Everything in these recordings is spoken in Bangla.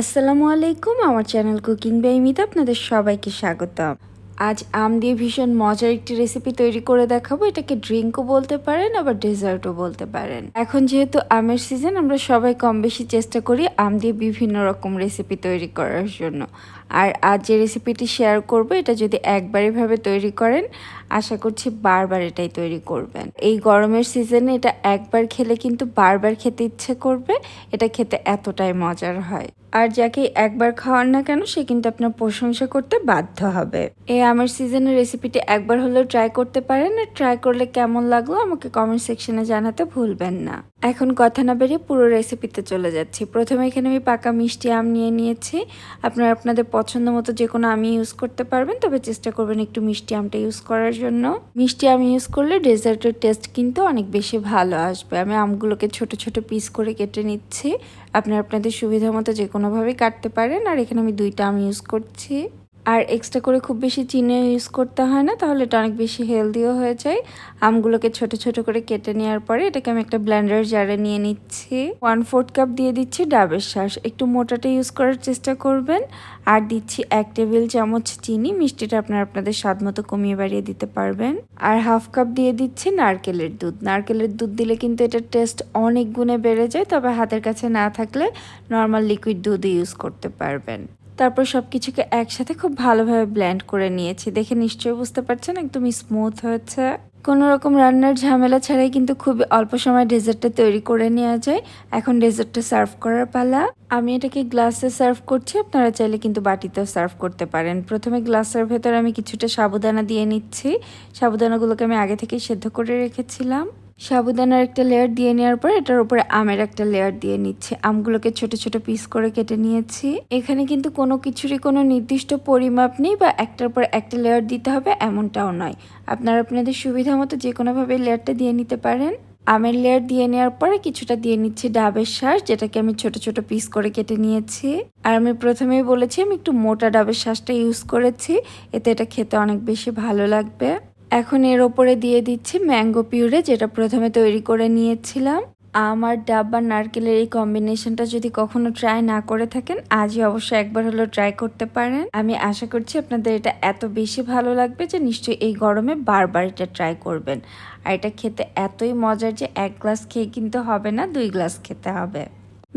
আসসালামু আলাইকুম, আমার চ্যানেল কুকিং বেমিতে আপনাদের সবাইকে স্বাগতম। আজ আম দিয়ে ভীষণ মজার একটি রেসিপি তৈরি করে দেখাবো। এটাকে ড্রিঙ্কও বলতে পারেন, আবার ডেজার্টও বলতে পারেন। এখন যেহেতু আমের সিজন আমরা সবাই কম বেশি চেষ্টা করি আম দিয়ে বিভিন্ন রকম রেসিপি তৈরি করার জন্য। আর আজ যে রেসিপিটি শেয়ার করব, এটা যদি একবার এভাবে তৈরি করেন, আশা করছি বারবার এটাই তৈরি করবেন। এই গরমের সিজনে এটা একবার খেলে কিন্তু বারবার খেতে ইচ্ছে করবে, এটা খেতে এতটাই মজার হয়। আর যাকে একবার খাওয়ান না কেন, সে কিন্তু আপনার প্রশংসা করতে বাধ্য হবে। এই আমার সিজনের রেসিপিটি একবার হলেও ট্রাই করতে পারেন আর ট্রাই করলে কেমন লাগল আমাকে কমেন্ট সেকশনে জানাতে ভুলবেন না। এখন কথা না বেরিয়ে পুরো রেসিপিতে চলে যাচ্ছি। প্রথমে এখানে আমি পাকা মিষ্টি আম নিয়ে নিয়েছি। আপনারা আপনাদের পছন্দ মতো যে কোনো আমি ইউজ করতে পারবেন, তবে চেষ্টা করবেন একটু মিষ্টি আমটা ইউজ করার জন্য। মিষ্টি আম ইউজ করলে ডেজার্টের টেস্ট কিন্তু অনেক বেশি ভালো আসবে। আমি আমগুলোকে ছোট ছোট পিস করে কেটে নিচ্ছি। আপনারা আপনাদের সুবিধা মতো যে কোনোভাবেই কাটতে পারেন। আর এখানে আমি দুইটা আম ইউজ করছি। আর এক্সট্রা করে খুব বেশি চিনি ইউজ করতে হয় না, তাহলে এটা অনেক বেশি হেলদিও হয়ে যায়। আমগুলোকে ছোট ছোট করে কেটে নেওয়ার পরে এটাকে আমি একটা ব্লেন্ডার জারে নিয়ে নিচ্ছি। ওয়ান ফোর্থ কাপ দিয়ে দিচ্ছি ডাবের শ্বাস একটু মোটাটা ইউজ করার চেষ্টা করবেন। আর দিচ্ছি এক টেবিল চামচ চিনি, মিষ্টিটা আপনারা আপনাদের স্বাদ মতো কমিয়ে বাড়িয়ে দিতে পারবেন। আর হাফ কাপ দিয়ে দিচ্ছি নারকেলের দুধ। নারকেলের দুধ দিলে কিন্তু এটার টেস্ট অনেক গুণে বেড়ে যায়, তবে হাতের কাছে না থাকলে নর্মাল লিকুইড দুধ ইউজ করতে পারবেন। তারপর সব কিছুকে একসাথে খুব ভালোভাবে ব্ল্যান্ড করে নিয়েছি। দেখে নিশ্চয়ই বুঝতে পারছেন একদম স্মুথ হয়েছে। কোনো রকম রান্নার ঝামেলা ছাড়াই কিন্তু খুব অল্প সময় ডেজার্টটা তৈরি করে নেওয়া যায়। এখন ডেজার্টটা সার্ভ করার পালা। আমি এটাকে গ্লাসে সার্ভ করছি, আপনারা চাইলে কিন্তু বাটিতেও সার্ভ করতে পারেন। প্রথমে গ্লাসের ভেতরে আমি কিছুটা সাবুদানা দিয়ে নিচ্ছি। সাবুদানাগুলোকে আমি আগে থেকেই সেদ্ধ করে রেখেছিলাম। সাবুদানার একটা লেয়ার দিয়ে নেওয়ার পর এটার উপরে আমের একটা লেয়ার দিয়ে নিচ্ছে। আমগুলোকে ছোট ছোট পিস করে কেটে নিয়েছি। এখানে কিন্তু কোনো কিছুরই কোনো নির্দিষ্ট পরিমাপ নেই বা একটার পর একটা লেয়ার দিতে হবে এমনটাও নয়। আপনারা আপনাদের সুবিধা মতো যে কোনোভাবে লেয়ারটা দিয়ে নিতে পারেন। আমের লেয়ার দিয়ে নেওয়ার পরে কিছুটা দিয়ে নিচ্ছি ডাবের শ্বাস যেটাকে আমি ছোট ছোট পিস করে কেটে নিয়েছি। আর আমি প্রথমেই বলেছি, আমি একটু মোটা ডাবের শ্বাসটা ইউজ করেছি। এতে এটা খেতে অনেক বেশি ভালো লাগবে। এখন এর ওপরে দিয়ে দিচ্ছি ম্যাঙ্গো পিউরে, যেটা প্রথমে তৈরি করে নিয়েছিলাম। আমার ডাব বা নারকেলের এই কম্বিনেশনটা যদি কখনো ট্রাই না করে থাকেন, আজই অবশ্যই একবার হলো ট্রাই করতে পারেন। আমি আশা করছি আপনাদের এটা এত বেশি ভালো লাগবে যে নিশ্চয়ই এই গরমে বারবার এটা ট্রাই করবেন। আর এটা খেতে এতই মজার যে এক গ্লাস খেয়ে কিন্তু হবে না, দুই গ্লাস খেতে হবে।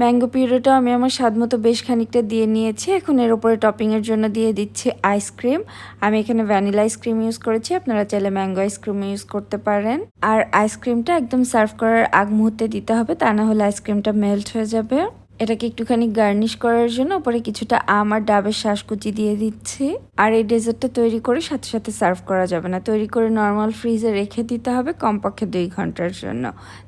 ম্যাঙ্গো পিউরিটাও আমি আমার স্বাদ মতো বেশ খানিকটা দিয়ে নিয়েছি। এখন এর উপরে টপিংয়ের জন্য দিয়ে দিচ্ছি আইসক্রিম আমি এখানে ভ্যানিলা আইসক্রিম ইউজ করেছি, আপনারা চাইলে ম্যাঙ্গো আইসক্রিম ইউজ করতে পারেন। আর আইসক্রিমটা একদম সার্ভ করার আগ মুহূর্তে দিতে হবে, তা না হলে আইসক্রিমটা মেল্ট হয়ে যাবে। এটাকে একটুখানি গার্নিশ করার জন্য উপরে কিছুটা আম আর ডাবের শ্বাসকুচি দিয়ে দিচ্ছি। আর এই ডেজার্টটা তৈরি করে সাথে সাথে সার্ভ করা যাবে না। তৈরি করে নর্মাল ফ্রিজে রেখে দিতে হবে কমপক্ষে দুই ঘণ্টার জন্য।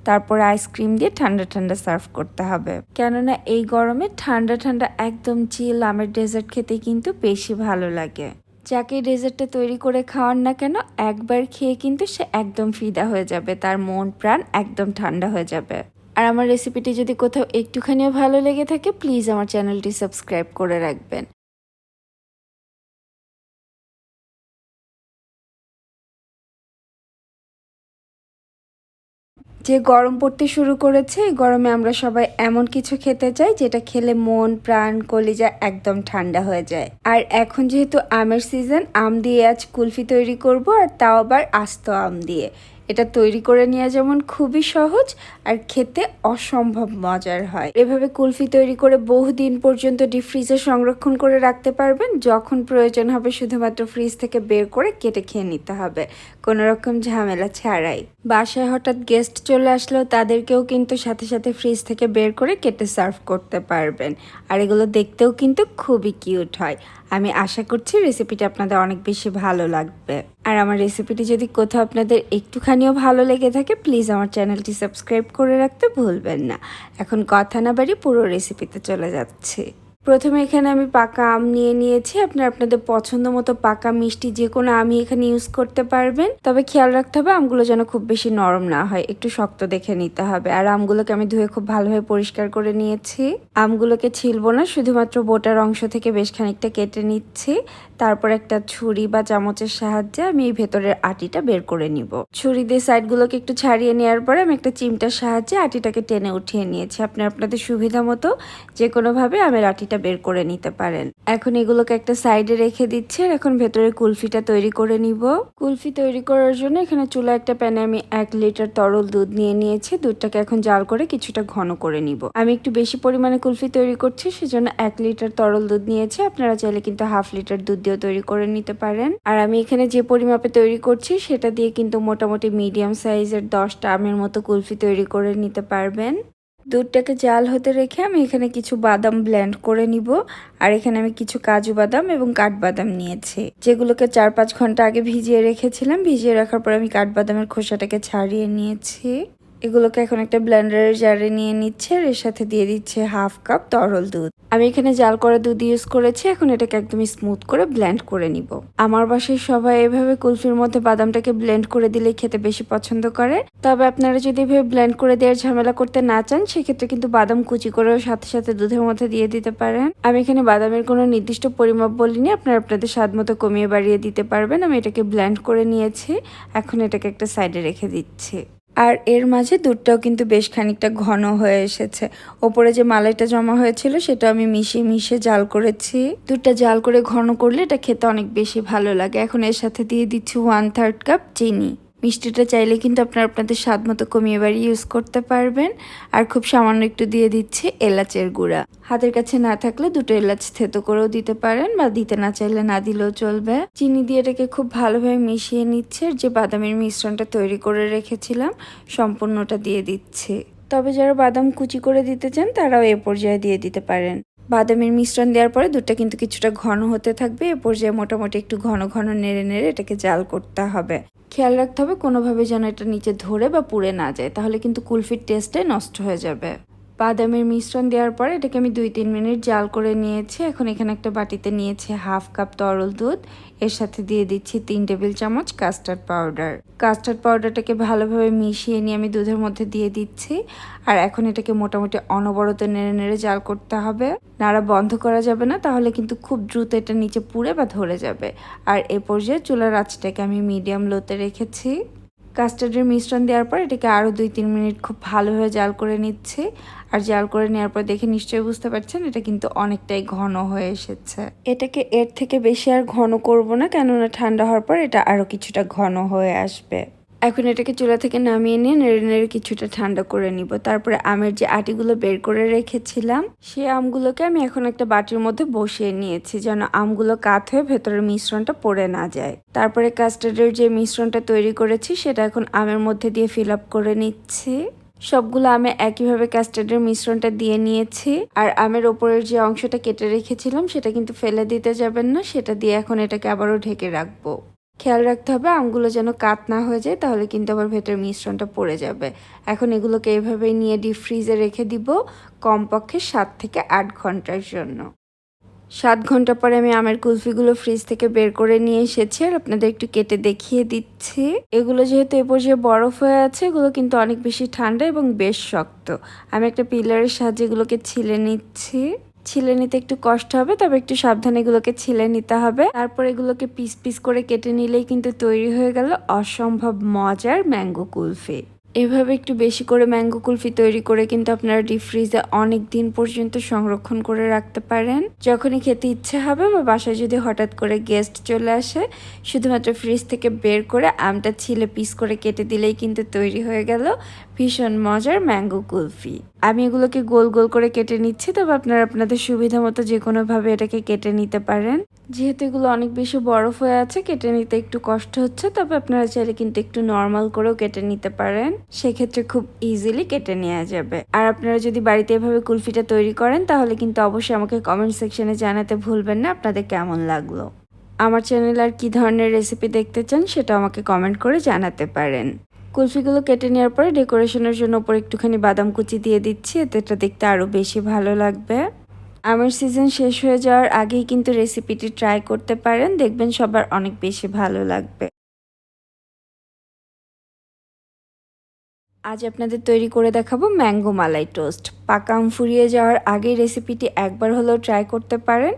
তারপরে আইসক্রিম দিয়ে ঠান্ডা ঠান্ডা সার্ভ করতে হবে। কেননা এই গরমে ঠান্ডা ঠান্ডা একদম চিল আমের ডেজার্ট খেতে কিন্তু বেশি ভালো লাগে। যাকে ডেজার্টটা তৈরি করে খাওয়ান না কেন, একবার খেয়ে কিন্তু সে একদম ফিদা হয়ে যাবে। তার মন প্রাণ একদম ঠান্ডা হয়ে যাবে। আর আমার রেসিপিটি যদি কোথাও একটুখানিও ভালো লেগে থাকে প্লিজ আমার চ্যানেলটি সাবস্ক্রাইব করে রাখবেন। যে গরম পড়তে শুরু করেছে, এই গরমে আমরা সবাই এমন কিছু খেতে চাই, যেটা খেলে মন, প্রাণ, কলিজা একদম ঠান্ডা হয়ে যায়। আর এখন যেহেতু আমের সিজন আম দিয়ে আজ কুলফি তৈরি করব, আর তাও আবার আস্ত আম দিয়ে। এটা তৈরি করে নেওয়া যেমন খুবই সহজ আর খেতে অসম্ভব মজার হয়। এভাবে কুলফি তৈরি করে বহুদিন পর্যন্ত ডিপ ফ্রিজে সংরক্ষণ করে রাখতে পারবেন। যখন প্রয়োজন হবে, শুধুমাত্র ফ্রিজ থেকে বের করে কেটে খেয়ে নিতে হবে। কোনো রকম ঝামেলা ছাড়াই। বাসায় হঠাৎ গেস্ট চলে আসলেও তাদেরকেও কিন্তু সাথে সাথে ফ্রিজ থেকে বের করে কেটে সার্ভ করতে পারবেন। আর এগুলো দেখতেও কিন্তু খুবই কিউট হয়। আমি আশা করছি রেসিপিটা আপনাদের অনেক বেশি ভালো লাগবে। আর আমার রেসিপিটি যদি কোথাও আপনাদের একটুখানিও ভালো লেগে থাকে প্লিজ আমার চ্যানেলটি সাবস্ক্রাইব করে রাখতে ভুলবেন না। এখন কথা না বাড়ি পুরো রেসিপিতে চলে যাচ্ছে। প্রথমে এখানে আমি পাকা আম নিয়ে নিয়েছি। আপনার আপনাদের পছন্দ মতো পাকা মিষ্টি যে কোনো আমি এখানে ইউজ করতে পারবেন। তবে খেয়াল রাখতে হবে, আমগুলো যেন খুব বেশি নরম না হয়। একটু শক্ত দেখে নিতে হবে। আর আমগুলোকে আমি ধুয়ে খুব ভালোভাবে পরিষ্কার করে নিয়েছি। আমগুলোকে ছিলবো না, শুধুমাত্র বোটার অংশ থেকে বেশ খানিকটা কেটে নিচ্ছি। তারপর একটা ছুরি বা চামচের সাহায্যে আমি এই ভেতরের আটিটা বের করে নিব। ছুরি দিয়ে সাইডগুলোকে একটু ছাড়িয়ে নেওয়ার পরে আমি একটা চিমটার সাহায্যে আটিটাকে টেনে উঠিয়ে নিয়েছি। আপনি আপনাদের সুবিধা মতো যে কোনোভাবে আমের আটিটা সেটা বের করে নিতে পারেন। এখন এগুলোকে একটা সাইডে রেখে দিচ্ছি আর এখন ভেতরে কুলফিটা তৈরি করে নিব। কুলফি তৈরি করার জন্য এখানে চুলা একটা প্যানে আমি এক লিটার তরল দুধ নিয়ে নিয়েছি। দুধটাকে এখন জাল করে কিছুটা ঘন করে নিব। আমি একটু বেশি পরিমাণে কুলফি তৈরি করছি, সেজন্য এক লিটার তরল দুধ নিয়েছি। আপনারা চাইলে কিন্তু হাফ লিটার দুধ দিয়েও তৈরি করে নিতে পারেন। আর আমি এখানে যে পরিমাপে তৈরি করছি, সেটা দিয়ে কিন্তু মোটামুটি মিডিয়াম সাইজের দশটা আমের মতো কুলফি তৈরি করে নিতে পারবেন। দুধটাকে জাল হতে রেখে আমি এখানে কিছু বাদাম ব্ল্যান্ড করে নিব। আর এখানে আমি কিছু কাজু বাদাম এবং কাঠবাদাম নিয়েছি। যেগুলোকে চার পাঁচ ঘণ্টা আগে ভিজিয়ে রেখেছিলাম। ভিজিয়ে রাখার পর আমি কাঠবাদামের খোসাটাকে ছাড়িয়ে নিয়েছি। এগুলোকে এখন একটা ব্লেন্ডারের জারে নিয়ে নিচ্ছে আর এর সাথে দিয়ে দিচ্ছে হাফ কাপ তরল দুধ। আমি এখানে জাল করা দুধ ইউজ করেছি, এখন এটাকে একদমই স্মুথ করে ব্লেন্ড করে নিব। আমার বাসায় সবাই এভাবে কুলফির মধ্যে বাদামটাকে ব্লেন্ড করে দিলে খেতে বেশি পছন্দ করে। তবে আপনারা যদি এভাবে ব্লেন্ড করে দেওয়ার ঝামেলা করতে না চান, সেক্ষেত্রে কিন্তু বাদাম কুচি করেও সাথে সাথে দুধের মধ্যে দিয়ে দিতে পারেন। আমি এখানে বাদামের কোনো নির্দিষ্ট পরিমাপ বলিনি, আপনারা আপনাদের স্বাদ মতো কমিয়ে বাড়িয়ে দিতে পারবেন। আমি এটাকে ব্লেন্ড করে নিয়েছি, এখন এটাকে একটা সাইডে রেখে দিচ্ছি। আর এর মাঝে দুধটাও কিন্তু বেশ খানিকটা ঘন হয়ে এসেছে। ওপরে যে মালাইটা জমা হয়েছিল, সেটা আমি মিশিয়ে মিশিয়ে জাল করেছি। দুধটা জাল করে ঘন করলে এটা খেতে অনেক বেশি ভালো লাগে। এখন এর সাথে দিয়ে দিচ্ছি ওয়ান থার্ড কাপ চিনি। মিষ্টিটা চাইলে কিন্তু আপনারা আপনাদের স্বাদ মতো কমিয়ে বাড়িয়ে ইউজ করতে পারবেন। আর খুব সামান্য একটু দিয়ে দিচ্ছে এলাচের গুঁড়া। হাতের কাছে না থাকলে দুটো এলাচ থেতো করেও দিতে পারেন বা দিতে না চাইলে না দিলেও চলবে। চিনি দিয়ে এটাকে খুব ভালোভাবে মিশিয়ে নিচ্ছে। যে বাদামের মিশ্রণটা তৈরি করে রেখেছিলাম, সম্পূর্ণটা দিয়ে দিচ্ছে। তবে যারা বাদাম কুচি করে দিতে চান, তারাও এ পর্যায়ে দিয়ে দিতে পারেন। বাদামের মিশ্রণ দেওয়ার পরে দুধটা কিন্তু কিছুটা ঘন হতে থাকবে। এ পর্যায়ে মোটামুটি একটু ঘন ঘন নেড়ে নেড়ে এটাকে জাল করতে হবে। খেয়াল রাখতে হবে কোনোভাবে যেন এটা নিচে ধরে বা পুড়ে না যায়, তাহলে কিন্তু কুলফির টেস্টটাই নষ্ট হয়ে যাবে। বাদামের মিশ্রণ দেওয়ার পরে এটাকে আমি দুই তিন মিনিট জাল করে নিয়েছি। এখন এখানে একটা বাটিতে নিয়েছি হাফ কাপ তরল দুধ। এর সাথে দিয়ে দিচ্ছি তিন টেবিল চামচ কাস্টার্ড পাউডার। কাস্টার্ড পাউডারটাকে ভালোভাবে মিশিয়ে নিয়ে আমি দুধের মধ্যে দিয়ে দিচ্ছি। আর এখন এটাকে মোটামুটি অনবরত নেড়ে নেড়ে জাল করতে হবে। নাড়া বন্ধ করা যাবে না, তাহলে কিন্তু খুব দ্রুত এটা নিচে পুড়ে বা ধরে যাবে। আর এ পর্যায়ে চুলার আঁচটাকে আমি মিডিয়াম লোতে রেখেছি। কাস্টার্ডের মিশ্রণ দেওয়ার পর এটাকে আরও দুই তিন মিনিট খুব ভালোভাবে জাল করে নিচ্ছে। আর জাল করে নেওয়ার পর দেখে নিশ্চয়ই বুঝতে পারছেন, এটা কিন্তু অনেকটাই ঘন হয়ে এসেছে। এটাকে এর থেকে বেশি আর ঘন করব না, কেননা ঠান্ডা হওয়ার পর এটা আরও কিছুটা ঘন হয়ে আসবে। এখন এটাকে চুলা থেকে নামিয়ে নিয়ে নেড়ে নেড়ে কিছুটা ঠান্ডা করে নিব। তারপরে আমের যে আটিগুলো বের করে রেখেছিলাম, সেই আমগুলোকে আমি এখন একটা বাটির মধ্যে বসিয়ে নিয়েছি যেন আমগুলো কাত হয়ে ভেতরের মিশ্রণটা পড়ে না যায়। তারপরে কাস্টার্ডের যে মিশ্রণটা তৈরি করেছি, সেটা এখন আমের মধ্যে দিয়ে ফিল আপ করে নিচ্ছি। সবগুলো আমি একইভাবে কাস্টার্ডের মিশ্রণটা দিয়ে নিয়েছি। আর আমের ওপরের যে অংশটা কেটে রেখেছিলাম, সেটা কিন্তু ফেলে দিতে যাবেন না, সেটা দিয়ে এখন এটাকে আবারও ঢেকে রাখব। খেয়াল রাখতে হবে, আমগুলো যেন কাত না হয়ে যায়, তাহলে কিন্তু আবার ভেতরে মিশ্রণটা পড়ে যাবে। এখন এগুলোকে এভাবেই নিয়ে ডিপ ফ্রিজে রেখে দিব কমপক্ষে সাত থেকে আট ঘণ্টার জন্য। সাত ঘণ্টা পরে আমি আমের কুলফিগুলো ফ্রিজ থেকে বের করে নিয়ে এসেছি, আর আপনাদের একটু কেটে দেখিয়ে দিচ্ছি। এগুলো যেহেতু এ পর্যায়ে বরফ হয়ে আছে, এগুলো কিন্তু অনেক বেশি ঠান্ডা এবং বেশ শক্ত। আমি একটা পিলারের সাহায্যে এগুলোকে ছিলে নিচ্ছি। ছিলে নিতে একটু কষ্ট হবে, তবে একটু সাবধানে এগুলোকে ছিলে নিতে হবে। তারপর এগুলোকে পিস পিস করে কেটে নিলেই কিন্তু তৈরি হয়ে গেল অসম্ভব মজার ম্যাঙ্গো কুলফি। এভাবে একটু বেশি করে ম্যাঙ্গো কুলফি তৈরি করে কিন্তু আপনারা ডিপ ফ্রিজে অনেক দিন পর্যন্ত সংরক্ষণ করে রাখতে পারেন। যখনই খেতে ইচ্ছে হবে বা বাসায় যদি হঠাৎ করে গেস্ট চলে আসে, শুধুমাত্র ফ্রিজ থেকে বের করে আমটা ছিলে পিস করে কেটে দিলেই কিন্তু তৈরি হয়ে গেল ভীষণ মজার ম্যাঙ্গো কুলফি। আমি এগুলোকে গোল গোল করে কেটে নিচ্ছি, তবে আপনারা আপনাদের সুবিধা মতো যে কোনোভাবে এটাকে কেটে নিতে পারেন। যেহেতু এগুলো অনেক বেশি বরফ হয়ে আছে, কেটে নিতে একটু কষ্ট হচ্ছে, তবে আপনারা চাইলে কিন্তু একটু নর্মাল করেও কেটে নিতে পারেন। সেক্ষেত্রে খুব ইজিলি কেটে নেওয়া যাবে। আর আপনারা যদি বাড়িতে এভাবে কুলফিটা তৈরি করেন, তাহলে কিন্তু অবশ্যই আমাকে কমেন্ট সেকশনে জানাতে ভুলবেন না, আপনাদের কেমন লাগল? আমার চ্যানেলে আর কি ধরনের রেসিপি দেখতে চান সেটা আমাকে কমেন্ট করে জানাতে পারেন। কুলফিগুলো কেটে নেওয়ার পরে ডেকোরেশনের জন্য ওপর একটুখানি বাদাম কুচি দিয়ে দিচ্ছি, এতে এটা দেখতে আরও বেশি ভালো লাগবে। আমের সিজন শেষ হয়ে যাওয়ার আগেই কিন্তু রেসিপিটি ট্রাই করতে পারেন, দেখবেন সবার অনেক বেশি ভালো লাগবে। আজ আপনাদের তৈরি করে দেখাবো ম্যাঙ্গো মালাই টোস্ট। পাকা আম ফুরিয়ে যাওয়ার আগেই রেসিপিটি একবার হলেও ট্রাই করতে পারেন।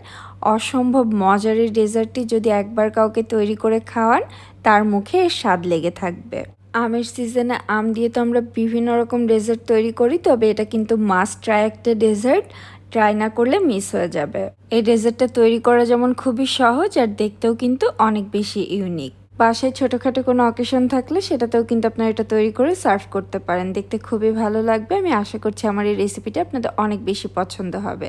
অসম্ভব মজার এই ডেজার্টটি যদি একবার কাউকে তৈরি করে খাওয়ান, তার মুখে স্বাদ লেগে থাকবে। আমের সিজনে আম দিয়ে তো আমরা বিভিন্ন রকম ডেজার্ট তৈরি করি, তবে এটা কিন্তু মাস্ট ট্রাই একটা ডেজার্ট। ট্রাই না করলে মিস হয়ে যাবে। এই ডেজার্টটা তৈরি করা যেমন খুবই সহজ, আর দেখতেও কিন্তু অনেক বেশি ইউনিক বাসায় ছোটোখাটো কোনো অকেশন থাকলে সেটাতেও কিন্তু আপনারা এটা তৈরি করে সার্ভ করতে পারেন। দেখতে খুবই ভালো লাগবে। আমি আশা করছি আমার এই রেসিপিটা আপনাদের অনেক বেশি পছন্দ হবে।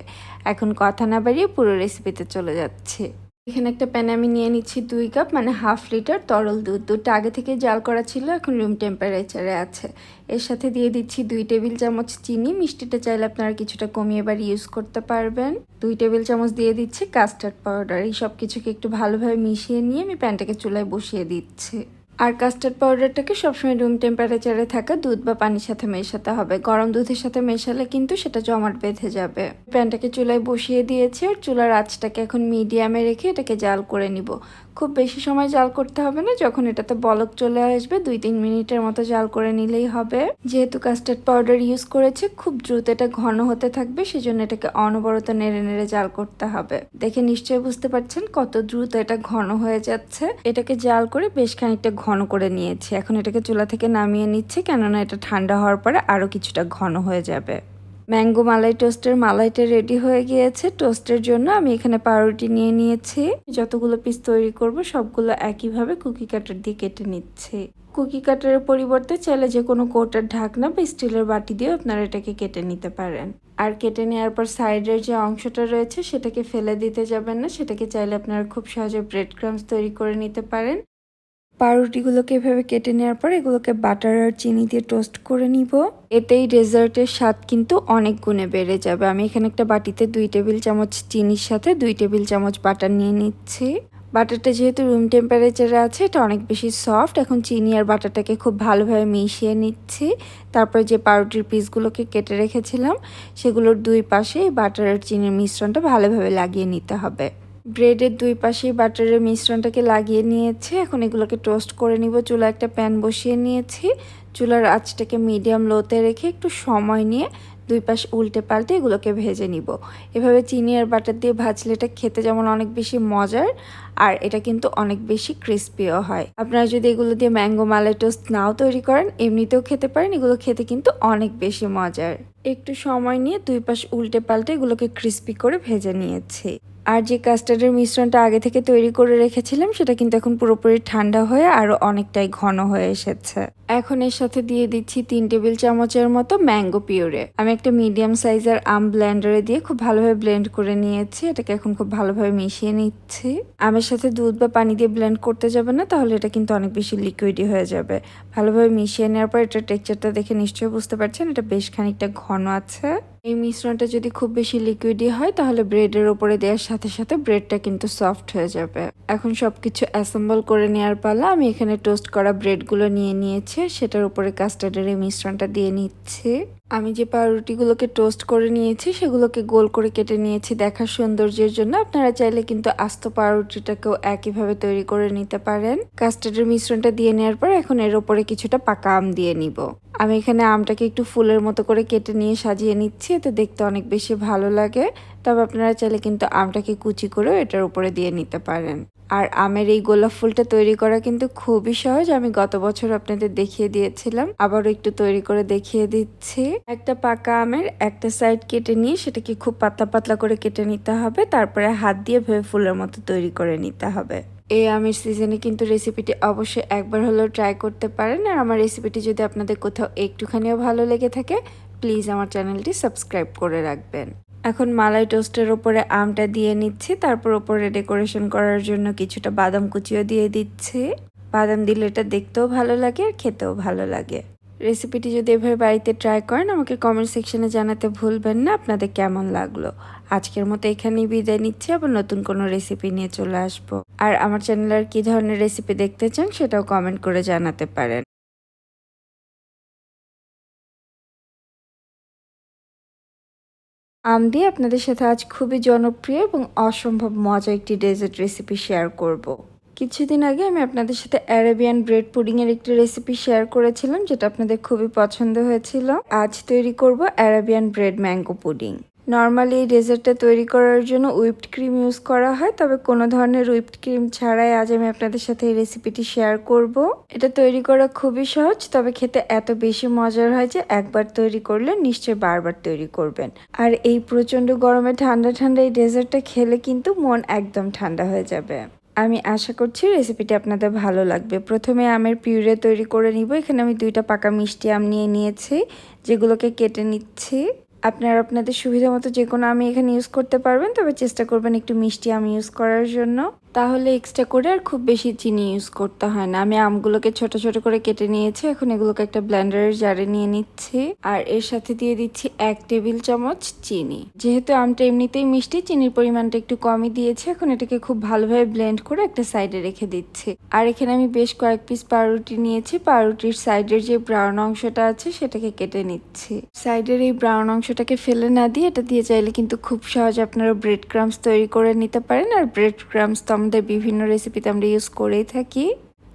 এখন কথা না বাড়িয়ে পুরো রেসিপিতে চলে যাচ্ছে। এখানে একটা প্যানে আমি নিয়ে নিচ্ছি দুই কাপ মানে হাফ লিটার তরল দুধ। দুধটা আগে থেকে জাল করা ছিল, এখন রুম টেম্পারেচারে আছে। এর সাথে দিয়ে দিচ্ছি দুই টেবিল চামচ চিনি, মিষ্টিটা চাইলে আপনারা কিছুটা কমিয়ে এবার ইউজ করতে পারবেন। দুই টেবিল চামচ দিয়ে দিচ্ছি কাস্টার্ড পাউডার এই সব কিছুকে একটু ভালোভাবে মিশিয়ে নিয়ে আমি প্যানটাকে চুলায় বসিয়ে দিচ্ছি। আর কাস্টার্ড পাউডারটাকে সবসময় রুম টেম্পারেচারে থাকা দুধ বা পানির সাথে মেশাতে হবে। গরম দুধের সাথে মেশালে কিন্তু সেটা জমাট বেঁধে যাবে। প্যানটাকে চুলায় বসিয়ে দিয়েছি আর চুলার আঁচটাকে এখন মিডিয়ামে রেখে এটাকে জাল করে নিব। খুব বেশি সময় জাল করতে হবে না, যখন এটাতে বলক চলে আসবে, দুই তিন মিনিটের মতো জাল করে নিলেই হবে। যেহেতু কাস্টার্ড পাউডার ইউজ করেছে, খুব দ্রুত এটা ঘন হতে থাকবে, সেজন্য এটাকে অনবরত নেড়ে নেড়ে জাল করতে হবে। দেখে নিশ্চয়ই বুঝতে পারছেন কত দ্রুত এটা ঘন হয়ে যাচ্ছে। এটাকে জাল করে বেশ খানিকটা ঘন করে নিয়েছি। এখন এটাকে চুলা থেকে নামিয়ে নিচ্ছে, কেননা এটা ঠান্ডা হওয়ার পরে আরও কিছুটা ঘন হয়ে যাবে। ম্যাঙ্গো মালাই টোস্টের মালাইটা রেডি হয়ে গিয়েছে। টোস্টের জন্য আমি এখানে পাউরুটি নিয়ে নিয়েছি। যতগুলো পিস তৈরি করব সবগুলো একইভাবে কুকি কাটার দিয়ে কেটে নিচ্ছে। কুকি কাটারের পরিবর্তে চাইলে যে কোনো কোটার ঢাকনা বা স্টিলের বাটি দিয়ে আপনারা এটাকে কেটে নিতে পারেন। আর কেটে নেওয়ার পর সাইডের যে অংশটা রয়েছে সেটাকে ফেলে দিতে যাবেন না। সেটাকে চাইলে আপনারা খুব সহজে ব্রেড ক্রামস তৈরি করে নিতে পারেন। পাউরুটিগুলোকে এভাবে কেটে নেওয়ার পর এগুলোকে বাটার আর চিনি দিয়ে টোস্ট করে নিব। এতেই ডেজার্টের স্বাদ কিন্তু অনেক গুণে বেড়ে যাবে। আমি এখানে একটা বাটিতে দুই টেবিল চামচ চিনির সাথে দুই টেবিল চামচ বাটার নিয়ে নিচ্ছি। বাটারটা যেহেতু রুম টেম্পারেচারে আছে, এটা অনেক বেশি সফট এখন চিনি আর বাটারটাকে খুব ভালোভাবে মিশিয়ে নিচ্ছি। তারপরে যে পাউরুটির পিসগুলোকে কেটে রেখেছিলাম, সেগুলোর দুই পাশে বাটার আর চিনির মিশ্রণটা ভালোভাবে লাগিয়ে নিতে হবে। ব্রেডের দুই পাশেই বাটারের মিশ্রণটাকে লাগিয়ে নিয়েছি। এখন এগুলোকে টোস্ট করে নিব। চুলা একটা প্যান বসিয়ে নিয়েছি। চুলার আঁচটাকে মিডিয়াম লোতে রেখে একটু সময় নিয়ে দুই পাশ উল্টে পাল্টে এগুলোকে ভেজে নিব। এভাবে চিনি আর বাটার দিয়ে ভাজলে এটা খেতে যেমন অনেক বেশি মজার আর এটা কিন্তু অনেক বেশি ক্রিস্পিও হয়। আপনারা যদি এগুলো দিয়ে ম্যাঙ্গো মালাই টোস্ট নাও তৈরি করেন, এমনিতেও খেতে পারেন। এগুলো খেতে কিন্তু অনেক বেশি মজার। একটু সময় নিয়ে দুই পাশ উল্টে পাল্টে এগুলোকে ক্রিস্পি করে ভেজে নিয়েছি। আর যে কাস্টার্ডের মিশ্রণটা আগে থেকে তৈরি করে রেখেছিলাম, সেটা কিন্তু এখন পুরোপুরি ঠান্ডা হয়ে আরও অনেকটাই ঘন হয়ে এসেছে। এখন এর সাথে দিয়ে দিচ্ছি তিন টেবিল চামচের মতো ম্যাঙ্গো পিওরে আমি একটা মিডিয়াম সাইজের আম ব্লেন্ডারে দিয়ে খুব ভালোভাবে ব্লেন্ড করে নিয়েছি, এটাকে এখন খুব ভালোভাবে মিশিয়ে নিচ্ছি। আমের সাথে দুধ বা পানি দিয়ে ব্লেন্ড করতে যাবে না, তাহলে এটা কিন্তু অনেক বেশি লিকুইডই হয়ে যাবে। ভালোভাবে মিশিয়ে নেওয়ার পর এটার টেক্সচারটা দেখে নিশ্চয়ই বুঝতে পারছেন, এটা বেশ খানিকটা ঘন আছে। এই মিশ্রণটা যদি খুব বেশি লিকুইডই হয়, তাহলে ব্রেডের ওপরে দেওয়ার সাথে সাথে ব্রেডটা কিন্তু সফট হয়ে যাবে। এখন সব কিছু অ্যাসেম্বল করে নেওয়ার পালা, আমি এখানে টোস্ট করা ব্রেডগুলো নিয়ে নিয়েছি, সেটার উপরে কাস্টার্ডের এই মিশ্রণটা দিয়ে নিচ্ছি। আমি যে পাউরুটিগুলোকে টোস্ট করে নিয়েছি, সেগুলোকে গোল করে কেটে নিয়েছি দেখার সৌন্দর্যের জন্য। আপনারা চাইলে কিন্তু আস্ত পাউরুটিটাকেও একইভাবে তৈরি করে নিতে পারেন। কাস্টার্ডের মিশ্রণটা দিয়ে নেওয়ার পর এখন এর ওপরে কিছুটা পাকা আম দিয়ে নিব। আমি এখানে আমটাকে একটু ফুলের মতো করে কেটে নিয়ে সাজিয়ে নিচ্ছি, এতে দেখতে অনেক বেশি ভালো লাগে। তবে আপনারা চাইলে কিন্তু আমটাকে কুচি করেও এটার উপরে দিয়ে নিতে পারেন। আর আমের এই গোলাপ ফুলটা তৈরি করা কিন্তু খুবই সহজ। আমি গত বছর আপনাদের দেখিয়ে দিয়েছিলাম। আবারও একটু তৈরি করে দেখিয়ে দিচ্ছি। একটা পাকা আমের একটা সাইড কেটে নিয়ে সেটাকে খুব পাতলা পাতলা করে কেটে নিতে হবে। তারপরে হাত দিয়ে ভেবে ফুলের মতো তৈরি করে নিতে হবে। এই আমের সিজনে কিন্তু রেসিপিটি অবশ্যই একবার হলেও ট্রাই করতে পারেন। আর আমার রেসিপিটি যদি আপনাদের কোথাও একটুখানিও ভালো লেগে থাকে প্লিজ আমার চ্যানেলটি সাবস্ক্রাইব করে রাখবেন। এখন মালাই টোস্টের ওপরে আমটা দিয়ে নিচ্ছি, তারপর ওপরে ডেকোরেশন করার জন্য কিছুটা বাদাম কুচিও দিয়ে দিচ্ছে। বাদাম দিলে এটা দেখতেও ভালো লাগে আর খেতেও ভালো লাগে। রেসিপিটি যদি এভাবে বাড়িতে ট্রাই করেন, আমাকে কমেন্ট সেকশনে জানাতে ভুলবেন না, আপনাদের কেমন লাগল? আজকের মতো এখানেই বিদায় নিচ্ছি, আবার নতুন কোনো রেসিপি নিয়ে চলে আসব। আর আমার চ্যানেলের কি ধরনের রেসিপি দেখতে চান, সেটাও কমেন্ট করে জানাতে পারেন। আম দিয়ে আপনাদের সাথে আজ খুবই জনপ্রিয় এবং অসম্ভব মজা একটি ডেজার্ট রেসিপি শেয়ার করব। কিছুদিন আগে আমি আপনাদের সাথে অ্যারাবিয়ান ব্রেড পুডিংয়ের একটি রেসিপি শেয়ার করেছিলাম, যেটা আপনাদের খুবই পছন্দ হয়েছিল আজ তৈরি করব Arabian bread mango pudding normally এই ডেজার্টটা তৈরি করার জন্য হুইপড ক্রিম ইউজ করা হয়, তবে কোনো ধরনের হুইপড ক্রিম ছাড়াই আজ আমি আপনাদের সাথে এই রেসিপিটি শেয়ার করব। এটা তৈরি করা খুবই সহজ, তবে খেতে এত বেশি মজার হয় যে একবার তৈরি করলে নিশ্চয়ই বারবার তৈরি করবেন। আর এই প্রচণ্ড গরমে ঠান্ডা ঠান্ডা এই ডেজার্টটা খেলে কিন্তু মন একদম ঠান্ডা হয়ে যাবে। আমি আশা করছি রেসিপিটি আপনাদের ভালো লাগবে। প্রথমে আমের পিউরে তৈরি করে নিব। এখানে আমি দুইটা পাকা মিষ্টি আম নিয়ে নিয়েছি, যেগুলোকে কেটে নিচ্ছি। আপনারা আপনাদের সুবিধা মতো যে কোনো আমি এখানে ইউজ করতে পারবেন, তবে চেষ্টা করবেন একটু মিষ্টি আমি ইউজ করার জন্য। তাহলে এক্সট্রা করে আর খুব বেশি চিনি ইউজ করতে হয় না। আমি আমগুলোকে ছোট ছোট করে কেটে নিয়েছি, এখন এগুলোকে একটা ব্লেন্ডারের জারে নিয়ে নিচ্ছি। আর এর সাথে দিয়ে দিচ্ছি এক টেবিল চামচ চিনি। যেহেতু আমটা এমনিতেই মিষ্টি, চিনির পরিমাণটা একটু কমই দিয়েছি, এখন এটাকে খুব ভালোভাবে ব্লেন্ড করে একটা সাইডে রেখে দিচ্ছি। আর এখানে আমি বেশ কয়েক পিস পাউরুটি নিয়েছি। পাউরুটির সাইডের যে ব্রাউন অংশটা আছে, সেটাকে কেটে নিচ্ছি। সাইডের এই ব্রাউন অংশটাকে ফেলে না দিয়ে এটা দিয়ে চাইলে কিন্তু খুব সহজে আপনারা ব্রেড ক্রামস তৈরি করে নিতে পারেন। আর ব্রেড ক্রামস তো আমাদের বিভিন্ন রেসিপিতে আমরা ইউজ করেই থাকি।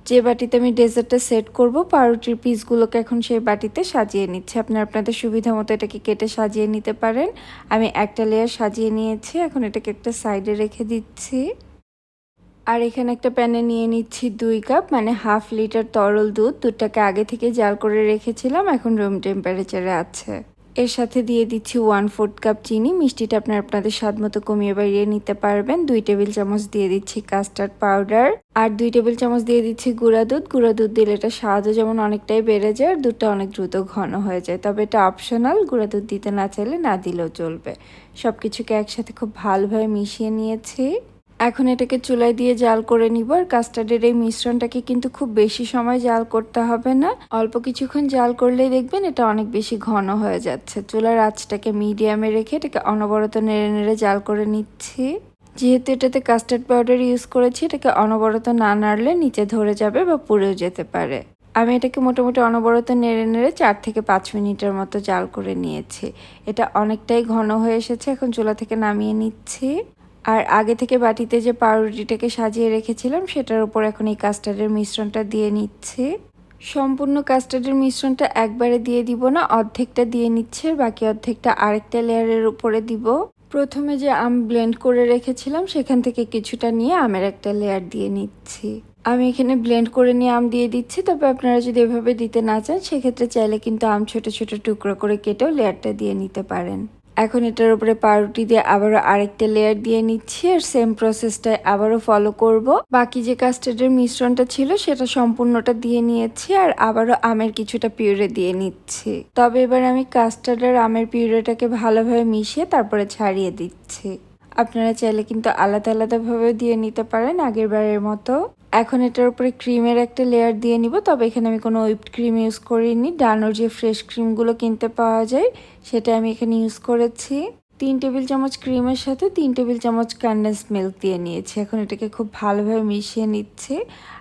যে বাটিতে আমি ডেজার্টটা সেট করব, পাউরুটির পিসগুলোকে এখন সেই বাটিতে সাজিয়ে নিচ্ছি। আপনারা আপনাদের সুবিধা মতো এটাকে কেটে সাজিয়ে নিতে পারেন। আমি একটা লেয়ার সাজিয়ে নিয়েছি, এখন এটাকে একটা সাইডে রেখে দিচ্ছি। আর এখানে একটা প্যানে নিয়ে নিচ্ছি দুই কাপ মানে হাফ লিটার তরল দুধ। দুধটাকে আগে থেকে জাল করে রেখেছিলাম, এখন রুম টেম্পারেচারে আছে। এর সাথে দিয়ে দিচ্ছি ওয়ান ফোর্থ কাপ চিনি। মিষ্টিটা আপনার আপনাদের স্বাদ মতো কমিয়ে বাড়িয়ে নিতে পারবেন। দুই টেবিল চামচ দিয়ে দিচ্ছি কাস্টার্ড পাউডার আর দুই টেবিল চামচ দিয়ে দিচ্ছি গুঁড়া দুধ। গুঁড়া দুধ দিলে এটা স্বাদও যেমন অনেকটাই বেড়ে যায়, আর দুধটা অনেক দ্রুত ঘন হয়ে যায়। তবে এটা অপশনাল গুঁড়া দুধ দিতে না চাইলে না দিলেও চলবে। সব কিছুকে একসাথে খুব ভালোভাবে মিশিয়ে নিয়েছি। এখন এটাকে চুলায় দিয়ে জাল করে নিব আর কাস্টার্ডের এই মিশ্রণটাকে কিন্তু খুব বেশি সময় জাল করতে হবে না। অল্প কিছুক্ষণ জাল করলেই দেখবেন এটা অনেক বেশি ঘন হয়ে যাচ্ছে। চুলার আঁচটাকে মিডিয়ামে রেখে এটাকে অনবরত নেড়ে নেড়ে জাল করে নিচ্ছি। যেহেতু এটাতে কাস্টার্ড পাউডার ইউজ করেছি, এটাকে অনবরত না নাড়লে নিচে ধরে যাবে বা পুড়েও যেতে পারে। আমি এটাকে মোটামুটি অনবরত নেড়ে নেড়ে চার থেকে পাঁচ মিনিটের মতো জাল করে নিয়েছি। এটা অনেকটাই ঘন হয়ে এসেছে, এখন চুলা থেকে নামিয়ে নিচ্ছি। আর আগে থেকে বাটিতে যে পাউরুটিটাকে সাজিয়ে রেখেছিলাম, সেটার উপর এখন এই কাস্টার্ডের মিশ্রণটা দিয়ে নিচ্ছি। সম্পূর্ণ কাস্টার্ডের মিশ্রণটা একবারে দিয়ে দিব না, অর্ধেকটা দিয়ে নিচ্ছে, বাকি অর্ধেকটা আরেকটা লেয়ারের উপরে দিব। প্রথমে যে আম ব্লেন্ড করে রেখেছিলাম, সেখান থেকে কিছুটা নিয়ে আমের একটা লেয়ার দিয়ে নিচ্ছি। আমি এখানে ব্লেন্ড করে নিয়ে আম দিয়ে দিচ্ছি, তবে আপনারা যদি এভাবে দিতে না চান, সেক্ষেত্রে চাইলে কিন্তু আম ছোট ছোট টুকরো করে কেটেও লেয়ারটা দিয়ে নিতে পারেন। এখন এটার উপরে পাউরুটি দিয়ে আবারও আরেকটা লেয়ার দিয়ে নিচ্ছি আর সেম প্রসেসটাই আবারও ফলো করব। বাকি যে কাস্টার্ডের মিশ্রণটা ছিল সেটা সম্পূর্ণটা দিয়ে নিয়েছি আর আবারও আমের কিছুটা পিউরে দিয়ে নিচ্ছি। তবে এবার আমি কাস্টার্ড আর আমের পিউরেটাকে ভালোভাবে মিশিয়ে তারপরে ছাড়িয়ে দিচ্ছি। আপনারা চাইলে কিন্তু আলাদা আলাদাভাবে দিয়ে নিতে পারেন আগের বারের মতো। এখন এটার উপরে ক্রিমের একটা লেয়ার দিয়ে নিব। তবে এখানে আমি কোনো হুইপড ক্রিম ইউজ করিনি। ডানোর যে ফ্রেশ ক্রিমগুলো কিনতে পাওয়া যায়, সেটা আমি এখানে ইউজ করেছি। তিন টেবিল চামচ ক্রিমের সাথে তিন টেবিল চামচ কন্ডেন্স মিল্ক দিয়ে নিয়েছি। এখন এটাকে খুব ভালোভাবে মিশিয়ে নিচ্ছে।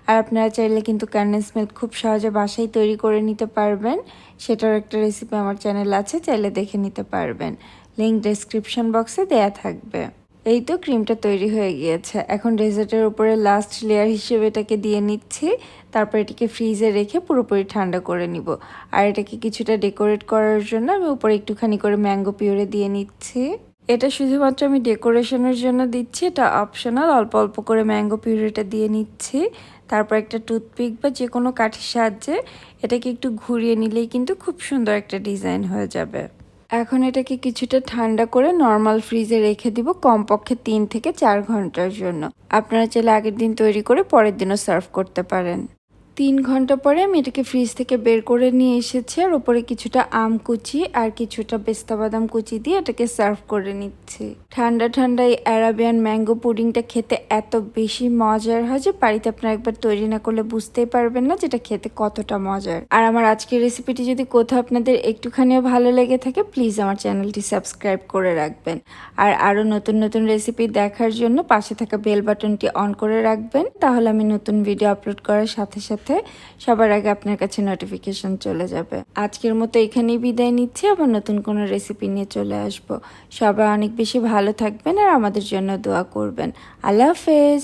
আর আপনারা চাইলে কিন্তু কন্ডেন্স মিল্ক খুব সহজে বাসায় তৈরি করে নিতে পারবেন। সেটার একটা রেসিপি আমার চ্যানেল আছে, চাইলে দেখে নিতে পারবেন। লিঙ্ক ডেসক্রিপশন বক্সে দেয়া থাকবে। এই তো ক্রিমটা তৈরি হয়ে গিয়েছে। এখন ডেজার্টের উপরে লাস্ট লেয়ার হিসেবে এটাকে দিয়ে নিচ্ছি। তারপর এটাকে ফ্রিজে রেখে পুরোপুরি ঠান্ডা করে নিব। আর এটাকে কিছুটা ডেকোরেট করার জন্য আমি উপরে একটুখানি করে ম্যাঙ্গো পিওরে দিয়ে নিচ্ছি। এটা শুধুমাত্র আমি ডেকোরেশনের জন্য দিচ্ছি। এটা অপশনাল অল্প অল্প করে ম্যাঙ্গো পিউরিটা দিয়ে নিচ্ছি। তারপর একটা টুথপিক বা যে কোনো কাঠির সাহায্যে এটাকে একটু ঘুরিয়ে নিলেই কিন্তু খুব সুন্দর একটা ডিজাইন হয়ে যাবে। এখন এটাকে কিছুটা ঠান্ডা করে নর্মাল ফ্রিজে রেখে দিব কমপক্ষে তিন থেকে চার ঘণ্টার জন্য। আপনারা চাইলে আগের দিন তৈরি করে পরের দিনও সার্ভ করতে পারেন। তিন ঘণ্টা পরে আমি এটাকে ফ্রিজ থেকে বের করে নিয়ে এসেছি। আর ওপরে কিছুটা আম কুচি আর কিছুটা পেস্তা বাদাম কুচি দিয়ে এটাকে সার্ভ করে নিচ্ছি। ঠান্ডা ঠান্ডা এই অ্যারাবিয়ান ম্যাঙ্গো পুডিংটা খেতে এত বেশি মজার হয় যে বাড়িতে আপনারা একবার তৈরি না করলে বুঝতেই পারবেন না যেটা খেতে কতটা মজার। আর আমার আজকের রেসিপিটি যদি কোথাও আপনাদের একটুখানিও ভালো লেগে থাকে প্লিজ আমার চ্যানেলটি সাবস্ক্রাইব করে রাখবেন। আর আরও নতুন নতুন রেসিপি দেখার জন্য পাশে থাকা বেল বাটনটি অন করে রাখবেন। তাহলে আমি নতুন ভিডিও আপলোড করার সাথে সাথে সবার আগে আপনার কাছে নোটিফিকেশন চলে যাবে। আজকের মতো এখানেই বিদায় নিচ্ছি, আবার নতুন কোনো রেসিপি নিয়ে চলে আসব। সবাই অনেক বেশি ভালো থাকবেন আর আমাদের জন্য দোয়া করবেন। আল্লাহ হাফেজ।